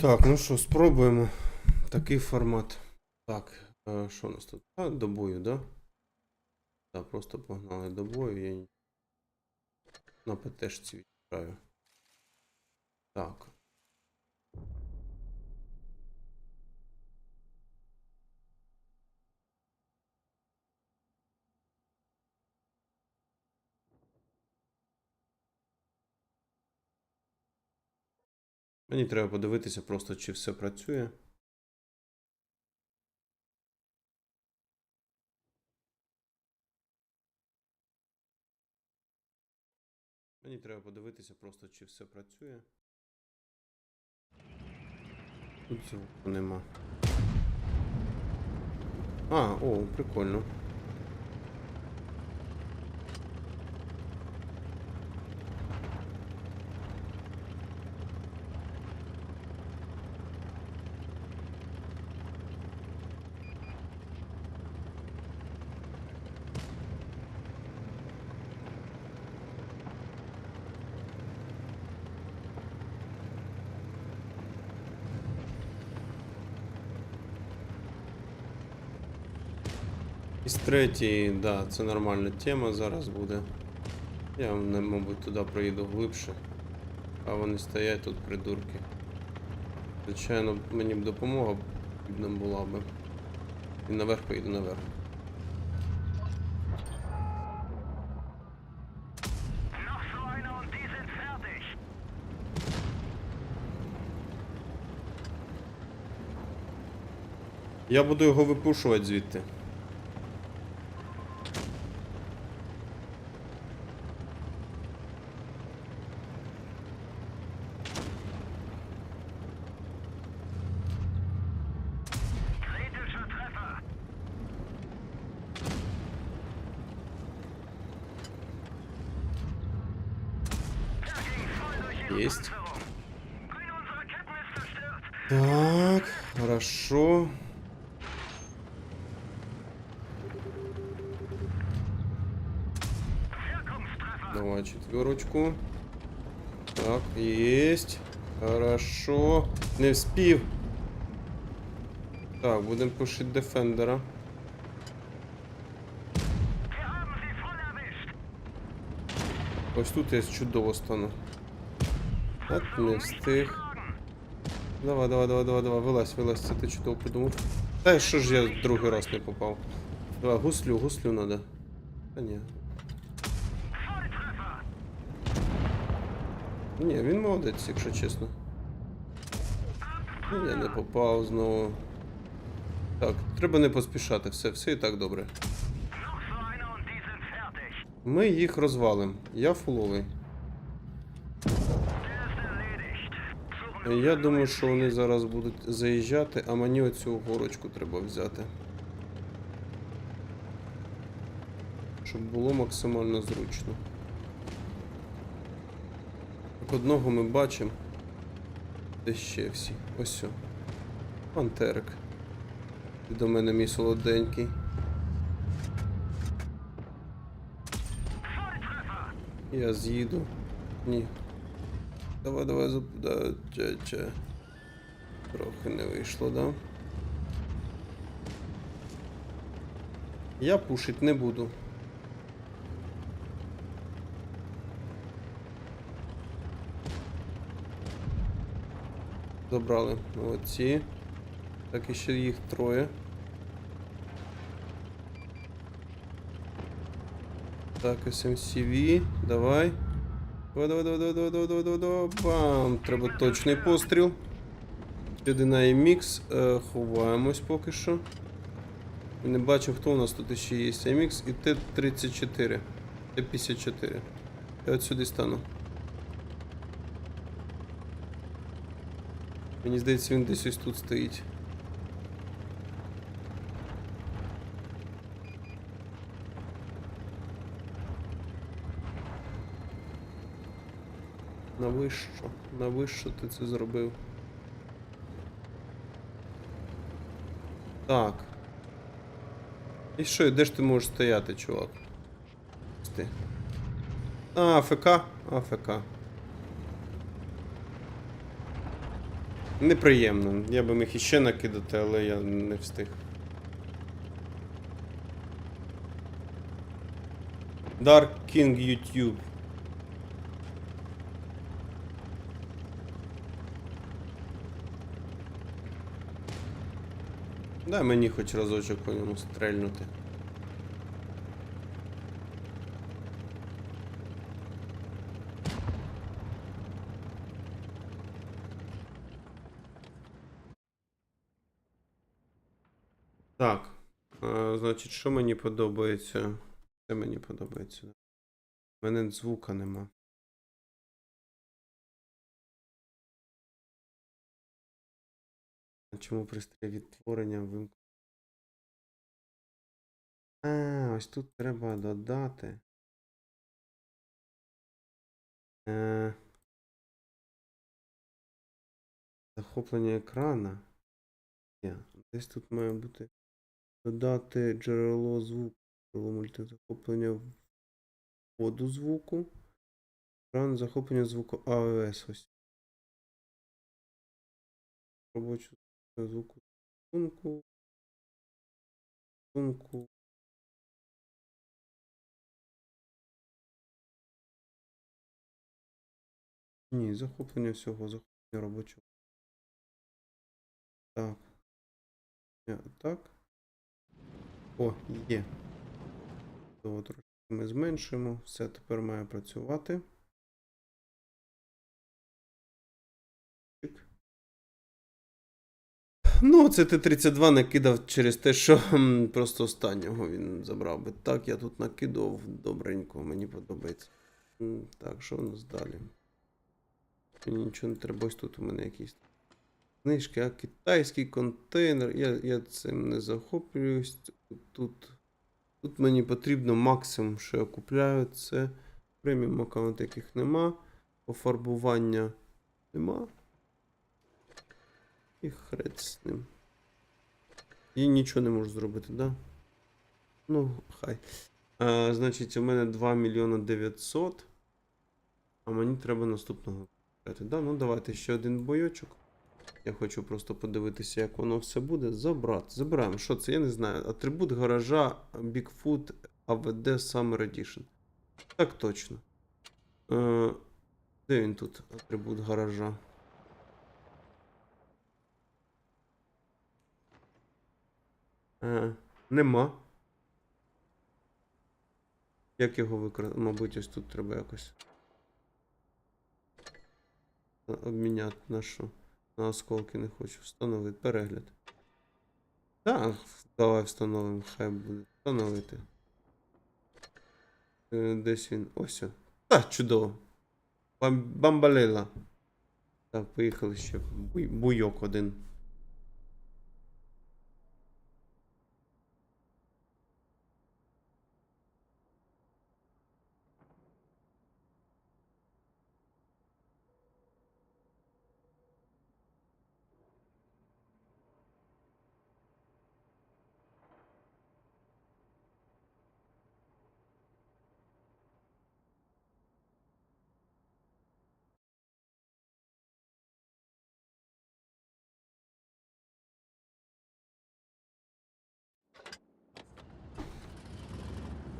Так, ну що, спробуємо. Такий формат. Так, е, що у нас тут? А, до бою, да? Так, просто погнали до бою, я на ПТшці відправлю. Так. Мені треба подивитися просто, чи все працює. Мені треба подивитися просто, чи все працює. Тут звуку нема. А, о, прикольно. Із третій, да, це нормальна тема зараз буде. Я, мабуть, туди проїду глибше. А вони стоять тут придурки. Звичайно, мені б допомога потрібна була би. І наверх поїду наверх. Я буду його випушувати звідти. Есть. Так, хорошо. Давай четверочку. Так, есть. Хорошо. Не вспів. Так, будемо пушити дефендера. Ось тут я чудово стану. Так, не встиг. Давай, давай, давай, давай, давай, вилазь, вилазь, це ти чудово придумав. Та що ж я другий раз не попав. Давай, гуслю, гуслю надо. Та ні. Ні, він молодець, якщо чесно. Я не попав знову. Так, треба не поспішати, все, все і так добре. Ми їх розвалим. Я фуловий. Я думаю, що вони зараз будуть заїжджати, а мені оцю горочку треба взяти. Щоб було максимально зручно. Так, одного ми бачимо. Де ще всі? Ось. Пантерик. До мене мій солоденький. Я з'їду. Ні. Давай, давай, зап... да, ча, ча. Трохи не вийшло, да? Я пушить не буду. Забрали. Молодці. Так, і ще їх троє. Так, SMCV, давай. Бам! Треба точний постріл. Сюди на MX. Е, ховаємось поки що. Не бачу, хто у нас тут ще є. MX і Т-34. Т-54. Я от сюди стану. Мені здається, він десь ось тут стоїть. Навищо? Навищо ти це зробив? Так. І що, і де ж ти можеш стояти, чувак? Ти. А, АФК? АФК. Неприємно. Я би міг іще накидати, але я не встиг. Dark King YouTube. Дай мені хоч разочок по ньому стрельнути. Так. е, значить, що мені подобається? Це мені подобається. У мене звука нема. Чому пристрій відтворення вимкнути? А, ось тут треба додати. Е, захоплення екрана. Десь тут має бути додати джерело звуку. Джерело мультизахоплення вводу звуку. Екран захоплення звуку AOS. Ось. Робочу звуку. Сунку. Сунку. Ні, захоплення всього, захоплення робочого. Так. Так. О, є. Трошки ми зменшимо. Все тепер має працювати. Ну, це Т-32 накидав через те, що просто останнього він забрав би. Так, я тут накидав добренько, мені подобається. Так, що у нас далі? Мені нічого не треба, ось тут у мене якісь книжки, а китайський контейнер. Я, я цим не захоплююсь. Тут, тут мені потрібно максимум, що я купляю, це преміум аккаунт, яких нема. Пофарбування нема. І хрець з ним. І нічого не можу зробити, да? Ну, хай. А, значить, у мене 2 мільйона 900. А мені треба наступного. Да? Ну, давайте ще один бойочок. Я хочу просто подивитися, як воно все буде. Забрати. Забираємо. Що це? Я не знаю. Атрибут гаража Bigfoot AVD Summer Edition. Так точно. Е, де він тут? Атрибут гаража. Е, нема. Як його використати? Мабуть, ось тут треба якось. Обміняти на що? На осколки не хочу. Встановити. Перегляд. Так, давай встановимо, хай буде. Встановити. Е, Десь він. Ось. Так, чудово. Бам- Бамбалела. Так, поїхали ще. Буй- Буйок один.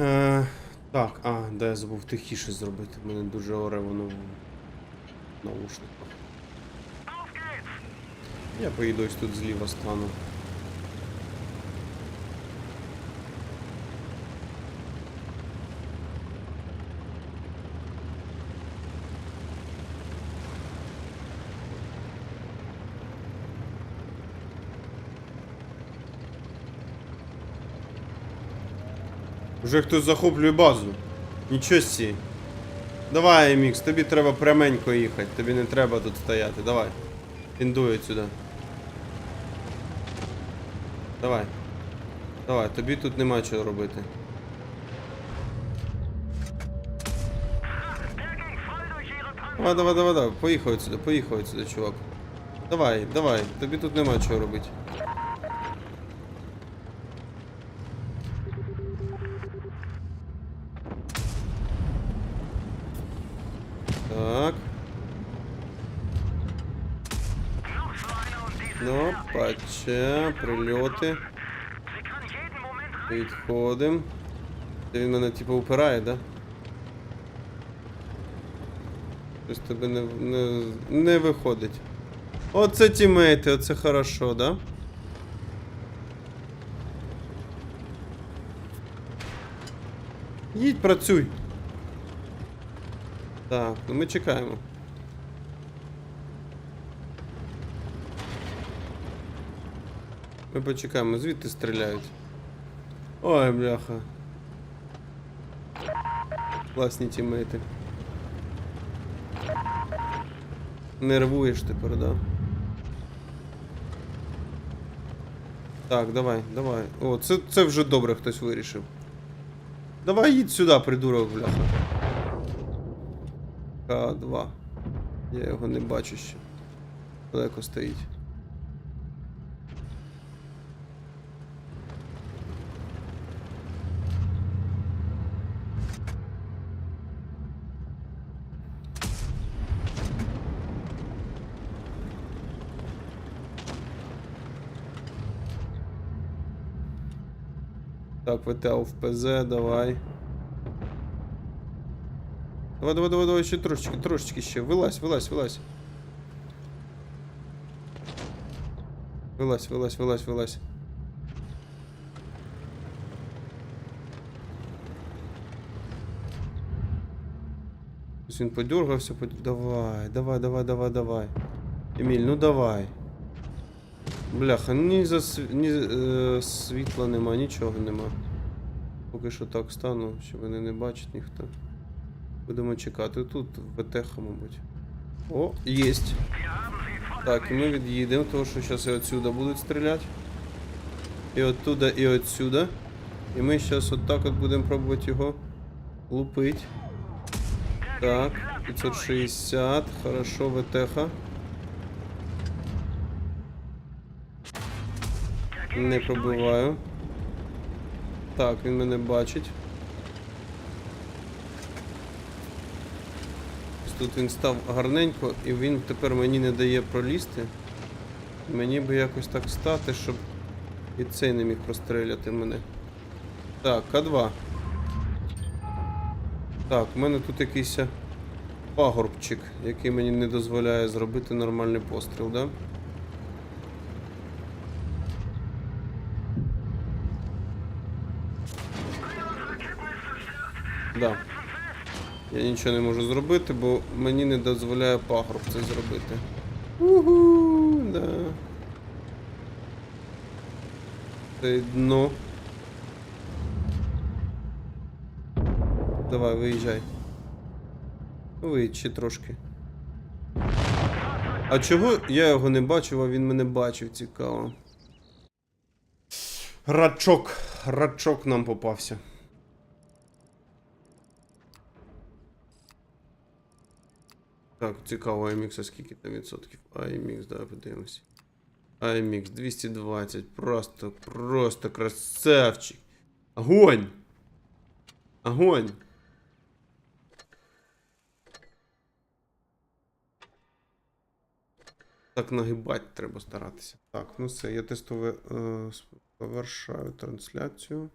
Е, так, а, де я забув тихіше зробити. Мене дуже оре воно наушниках. Я поїду ось тут зліва стану. Вже хтось захоплює базу. Нічого сі. Давай, Мікс, тобі треба пряменько їхати, тобі не треба тут стояти. Давай. Індуй сюди. Давай. Давай, тобі тут нема чого робити. Давай, давай, давай, давай. Поїхав сюди, поїхав сюди, чувак. Давай, давай, тобі тут нема чого робити. Ну, паче, прильоти. Відходим. Це він мене типу упирає, да? Щось тебе не, не, не виходить. Оце тімейти, оце хорошо, да? Їдь, працюй. Так, ну ми чекаємо. Ми почекаємо, звідти стріляють. Ой, бляха. Класні тімейти. Нервуєш тепер, да? Так, давай, давай. О, це, це вже добре хтось вирішив. Давай їдь сюди, придурок, бляха. К2. Я його не бачу ще. Далеко стоїть. Так, ВТА в ПЗ, давай. Давай, давай, давай, давай, ще трошечки, трошечки ще. Вилазь, вилазь, вилазь. Вилазь, вилазь, вилазь, вилазь. Він подергався, под... Давай, давай, давай, давай, давай. Еміль, ну давай. Бляха, ні за ні, е, світла нема, нічого нема. Поки що так стану, що вони не бачать ніхто. Будемо чекати. Тут ВТХ, мабуть. О, єсть. Так, і ми від'їдемо, тому що зараз і отсюда будуть стріляти. І оттуда, і отсюда. І ми зараз отак от будемо пробувати його лупити. Так, 560, хорошо, ВТХ. Не пробиваю. Так, він мене бачить. Тут він став гарненько, і він тепер мені не дає пролізти. Мені би якось так стати, щоб і цей не міг простріляти мене. Так, К2. Так, у мене тут якийсь пагорбчик, який мені не дозволяє зробити нормальний постріл, да? Да. Я нічого не можу зробити, бо мені не дозволяє пагорб це зробити. Угу, да. Це дно. Давай, виїжджай. Виїдь трошки. А чого я його не бачив, а він мене бачив, цікаво. Рачок. Рачок нам попався. Так, цікаво, IMX, а скільки там відсотків? IMX, давай подивимось. IMX 220. Просто, просто красавчик. Огонь! Огонь! Так нагибати треба старатися. Так, ну все, я тестове е, завершаю трансляцію.